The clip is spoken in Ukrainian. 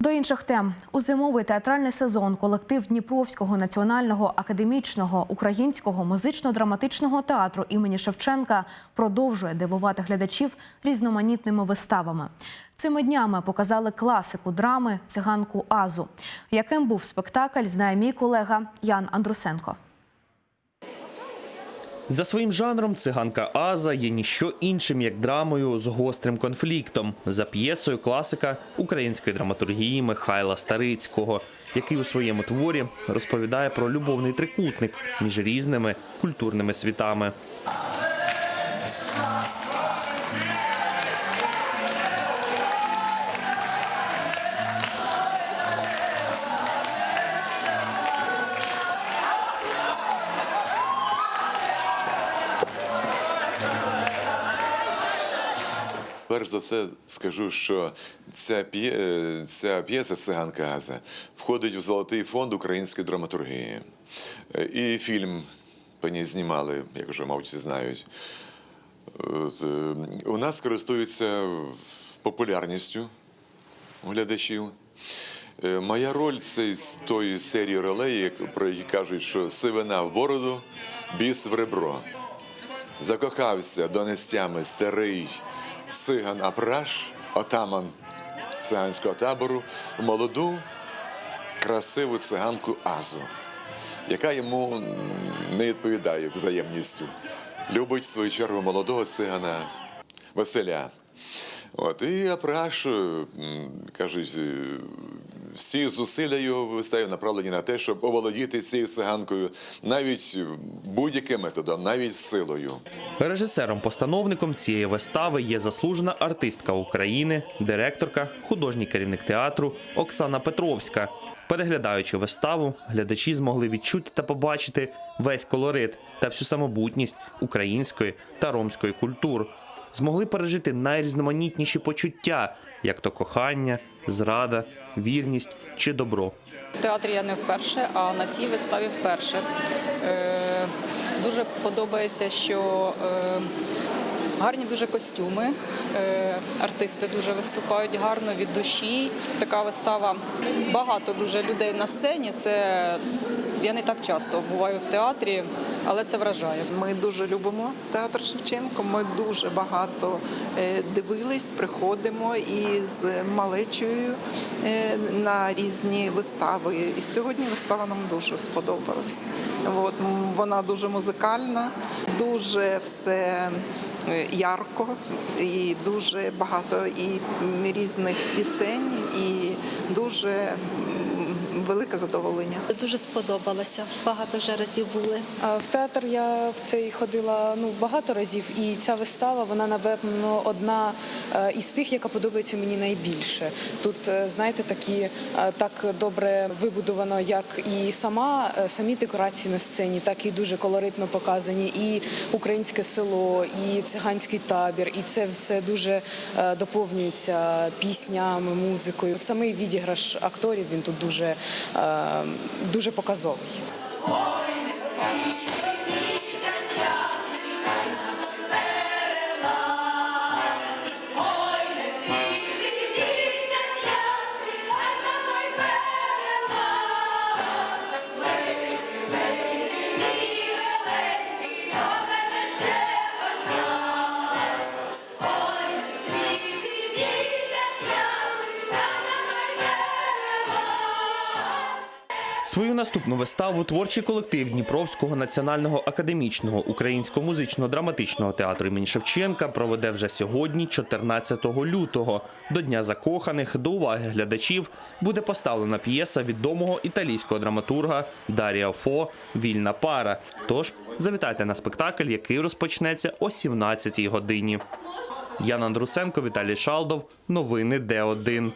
До інших тем у зимовий театральний сезон колектив Дніпровського національного академічного українського музично-драматичного театру імені Шевченка продовжує дивувати глядачів різноманітними виставами. Цими днями показали класику драми циганку Азу. Яким був спектакль, знає мій колега Ян Андрусенко. За своїм жанром циганка Аза є ніщо іншим, як драмою з гострим конфліктом за п'єсою класика української драматургії Михайла Старицького, який у своєму творі розповідає про любовний трикутник між різними культурними світами. Перш за все скажу, що ця е, ця п'єса «Циганка Аза» входить в золотий фонд української драматургії. Е, І фільм по ній знімали, як вже, мабуть, всі знають. От, е, У нас користується популярністю глядачів. Моя роль це з тої серії ролей, про які кажуть, що сивина в бороду, біс в ребро. Закохався донестями старий циган Апраш, отаман циганського табору, молоду, красиву циганку Азу, яка йому не відповідає взаємністю. Любить в свою чергу молодого цигана Василя. От, і Апраш, кажуть, всі зусилля його в направлені на те, щоб оволодіти цією циганкою навіть будь-яким методом, навіть силою. Режисером-постановником цієї вистави є заслужена артистка України, директорка, художній керівник театру Оксана Петровська. Переглядаючи виставу, глядачі змогли відчути та побачити весь колорит та всю самобутність української та ромської культур. Змогли пережити найрізноманітніші почуття, як то кохання, зрада, вірність чи добро. В театрі я не вперше, а на цій виставі вперше. Е, дуже подобається, що е, гарні дуже костюми, е, артисти дуже виступають гарно від душі. Така вистава, багато дуже людей на сцені. Це я не так часто буваю в театрі, але це вражає. Ми дуже любимо театр Шевченко. Ми дуже багато е, дивились, приходимо і з малечою е, на різні вистави. І сьогодні вистава нам дуже сподобалась. От, вона дуже музикальна, дуже все е, ярко і дуже багато і різних пісень, і дуже велике задоволення. Дуже сподобалося. Багато вже разів були. В театр я в цей ходила ну багато разів, і ця вистава вона напевно одна е, із тих, яка подобається мені найбільше. Тут е, знаєте, такі е, так добре вибудовано, як і сама самі декорації на сцені, так і дуже колоритно показані. І українське село, і циганський табір, і це все дуже доповнюється піснями, музикою. Самий відіграш акторів він тут дуже, дуже показовий. Свою наступну виставу творчий колектив Дніпровського національного академічного українського музично-драматичного театру імені Шевченка проведе вже сьогодні, 14 лютого. До Дня закоханих до уваги глядачів буде поставлена п'єса відомого італійського драматурга Даріа Фо Вільна пара. Тож завітайте на спектакль, який розпочнеться о 17 годині. Ян Андрусенко, Віталій Шалдов. Новини Д1.